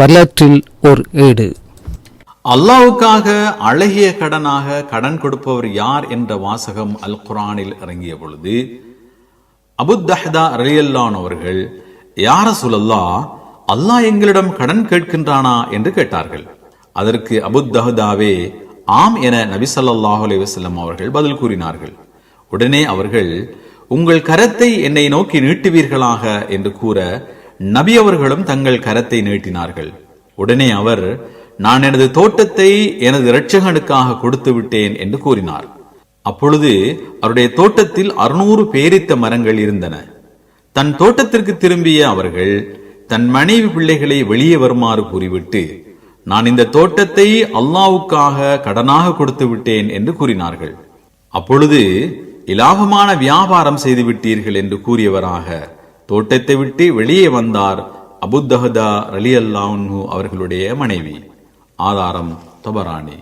வரலாற்றில் ஓர் ஏடு. அல்லாவுக்காக அழகிய கடனாக கடன் கொடுப்பவர் யார் என்ற வாசகம் அல் குரானில் இறங்கிய பொழுது அபுத்தஹ்தா ரலியல்லான் அவர்கள் யார சுலல்லா அல்லாஹ் எங்களிடம் கடன் கேட்கின்றானா? என்று கேட்டார்கள். அதற்கு அபுத்தஹதாவே ஆம் என நபி ஸல்லல்லாஹு அலைஹி அவர்கள் பதில் கூறினார்கள். உடனே அவர்கள் உங்கள் கரத்தை என்னை நோக்கி நீட்டுவீர்களாக? என்று கூற நபி அவர்களும் தங்கள் கரத்தை நீட்டினார்கள். உடனே அவர் நான் எனது தோட்டத்தை எனது இரட்சகனுக்காக கொடுத்து விட்டேன் என்று கூறினார். அப்பொழுது அவருடைய தோட்டத்தில் அறுநூறு பேரித்த மரங்கள் இருந்தன. தன் தோட்டத்திற்கு திரும்பிய அவர்கள் தன் மனைவி பிள்ளைகளை வெளியே வருமாறு கூறிவிட்டு நான் இந்த தோட்டத்தை அல்லாவுக்காக கடனாக கொடுத்து விட்டேன் என்று கூறினார்கள். அப்பொழுது இலாபமான வியாபாரம் செய்து விட்டீர்கள் என்று கூறியவராக தோட்டத்தை விட்டு வெளியே வந்தார் அபுத்தஹதா ரலி அல்லாஹு அவர்களுடைய மனைவி. ஆதாரம் தபரானி.